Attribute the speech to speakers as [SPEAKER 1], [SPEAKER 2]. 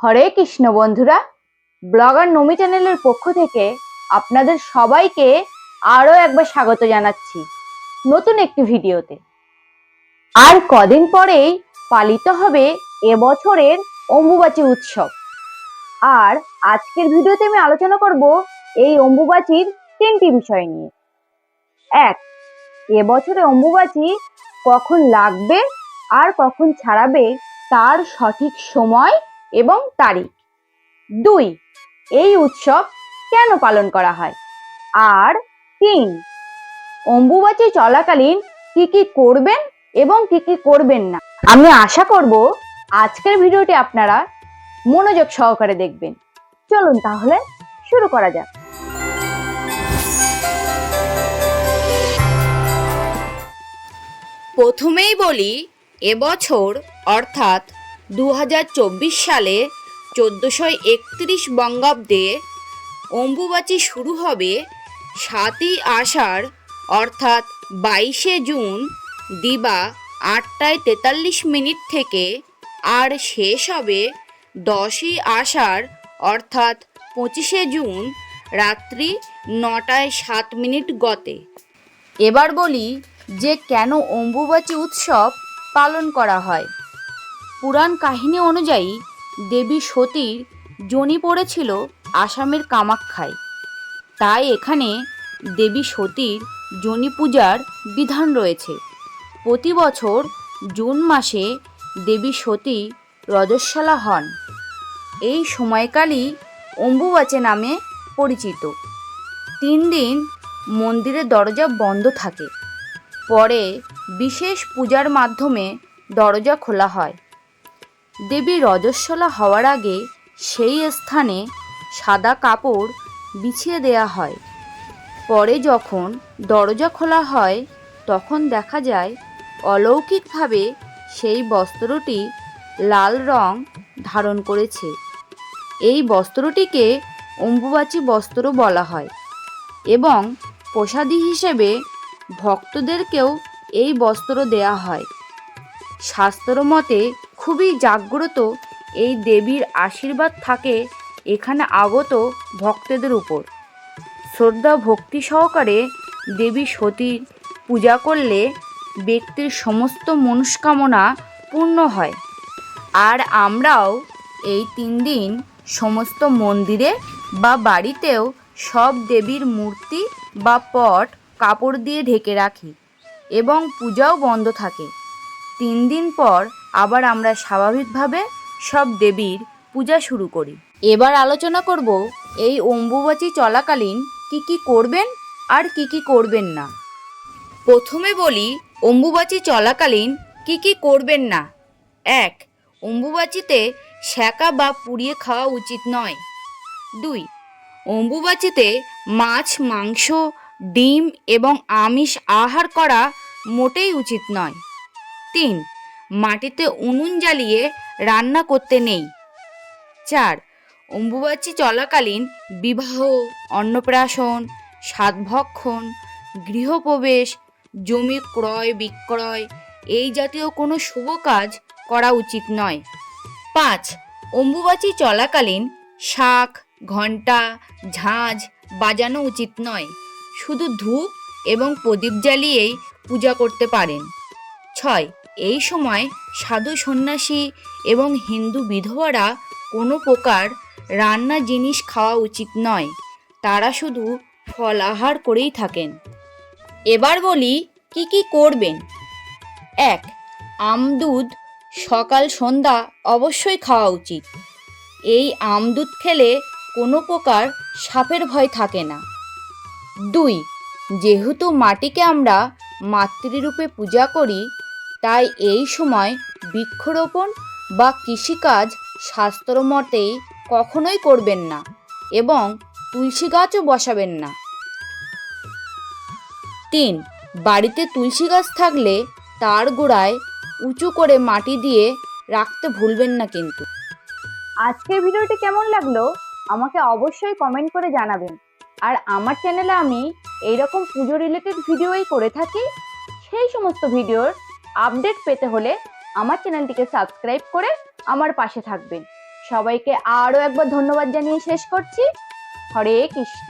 [SPEAKER 1] হরে কৃষ্ণ বন্ধুরা, ব্লগার নমি চ্যানেলের পক্ষ থেকে আপনাদের সবাইকে আরও একবার স্বাগত জানাচ্ছি নতুন একটি ভিডিওতে। আর কদিন পরেই পালিত হবে এবছরের অম্বুবাচী উৎসব। আর আজকের ভিডিওতে আমি আলোচনা করব এই অম্বুবাচীর তিনটি বিষয় নিয়ে। এক এবছরে অম্বুবাচী কখন লাগবে আর কখন ছাড়াবে তার সঠিক সময় এবং তারিখ। দুই, এই উৎসব কেন পালন করা হয়? আর তিন, অম্বুবাচী চলাকালীন কি কি করবেন এবং কি কি করবেন না? আমি আশা করব আজকের ভিডিওটি আপনারা মনোযোগ সহকারে দেখবেন। চলুন তাহলে শুরু করা যাক।
[SPEAKER 2] প্রথমেই বলি এবছর অর্থাৎ দু হাজার চব্বিশ সালে চোদ্দোশো একত্রিশ বঙ্গাব্দে অম্বুবাচী শুরু হবে সাতই আষাঢ়, অর্থাৎ বাইশে জুন, দিবা আটটায় তেতাল্লিশ মিনিট থেকে, আর শেষ হবে দশই আষাঢ়, অর্থাৎ পঁচিশে জুন, রাত্রি নটায় সাত মিনিট গতে। এবার বলি যে কেন অম্বুবাচী উৎসব পালন করা হয়। পুরাণ কাহিনী অনুযায়ী দেবী সতীর জনি পড়েছিল আসামের কামাখ্যায়। তাই এখানে দেবী সতীর জনি পূজার বিধান রয়েছে। প্রতি বছর জুন মাসে দেবী সতী রজস্বলা হন। এই সময়কালই অম্বুবাচী নামে পরিচিত। তিন দিন মন্দিরের দরজা বন্ধ থাকে। পরে বিশেষ পূজার মাধ্যমে দরজা খোলা হয়। দেবী রজস্বলা হওয়ার আগে সেই স্থানে সাদা কাপড় বিছিয়ে দেয়া হয়। পরে যখন দরজা খোলা হয়, তখন দেখা যায় অলৌকিকভাবে সেই বস্ত্রটি লাল রং ধারণ করেছে। এই বস্ত্রটিকে অম্বুবাচী বস্ত্র বলা হয় এবং প্রসাদী হিসেবে ভক্তদেরকেও এই বস্ত্র দেয়া হয়। শাস্ত্র মতে খুবই জাগ্রত এই দেবীর আশীর্বাদ থাকে এখানে আগত ভক্তদের উপর। শ্রদ্ধা ভক্তি সহকারে দেবী সতীর পূজা করলে ব্যক্তির সমস্ত মনস্কামনা পূর্ণ হয়। আর আমরাও এই তিন দিন সমস্ত মন্দিরে বা বাড়িতেও সব দেবীর মূর্তি বা পট কাপড় দিয়ে ঢেকে রাখি এবং পূজাও বন্ধ থাকে। তিন দিন পর আবার আমরা স্বাভাবিকভাবে সব দেবীর পূজা শুরু করি। এবার আলোচনা করব এই অম্বুবাচী চলাকালীন কি কি করবেন আর কি কি করবেন না। প্রথমে বলি, অম্বুবাচী চলাকালীন কি কি করবেন না। এক, অম্বুবাচীতে শ্যাকা বা পুড়িয়ে খাওয়া উচিত নয়। দুই, অম্বুবাচীতে মাছ, মাংস, ডিম এবং আমিষ আহার করা মোটেই উচিত নয়। তিন, মাটিতে উনুন জ্বালিয়ে রান্না করতে নেই। চার, অম্বুবাচী চলাকালীন বিবাহ, অন্নপ্রাশন, সাতভক্ষণ, গৃহপ্রবেশ, জমি ক্রয়, বিক্রয়, এই জাতীয় কোনো শুভ কাজ করা উচিত নয়। পাঁচ, অম্বুবাচী চলাকালীন শাক, ঘণ্টা ঝাঁঝ বাজানো উচিত নয়। শুধু ধূপ এবং প্রদীপ জ্বালিয়েই পূজা করতে পারেন। ছয়। এই সময় সাধু সন্ন্যাসী এবং হিন্দু বিধবারা কোনো প্রকার রান্না জিনিস খাওয়া উচিত নয়। তারা শুধু ফল আহার করেই থাকেন। এবার বলি, কি কি করবেন? এক আমদুধ সকাল সন্ধ্যা অবশ্যই খাওয়া উচিত। এই আমদুধ খেলে কোনো প্রকার সাপের ভয় থাকে না। দুই, যেহেতু মাটিকে আমরা মাতৃরূপে পূজা করি তাই এই সময় বৃক্ষরোপণ বা কৃষিকাজ শাস্ত্র মতেই কখনোই করবেন না এবং তুলসী গাছও বসাবেন না। তিন, বাড়িতে তুলসী গাছ থাকলে তার গোড়ায় উঁচু করে মাটি দিয়ে রাখতে ভুলবেন না কিন্তু।
[SPEAKER 1] আজকের ভিডিওটি কেমন লাগল আমাকে অবশ্যই কমেন্ট করে জানাবেন। আর আমার চ্যানেলে আমি এইরকম পুজো রিলেটেড ভিডিওই করে থাকি। সেই সমস্ত ভিডিওর আপডেট পেতে হলে আমার চ্যানেলটিকে সাবস্ক্রাইব করে আমার পাশে থাকবেন। সবাইকে আরও একবার ধন্যবাদ জানিয়ে শেষ করছি। হরে কৃষ্ণ।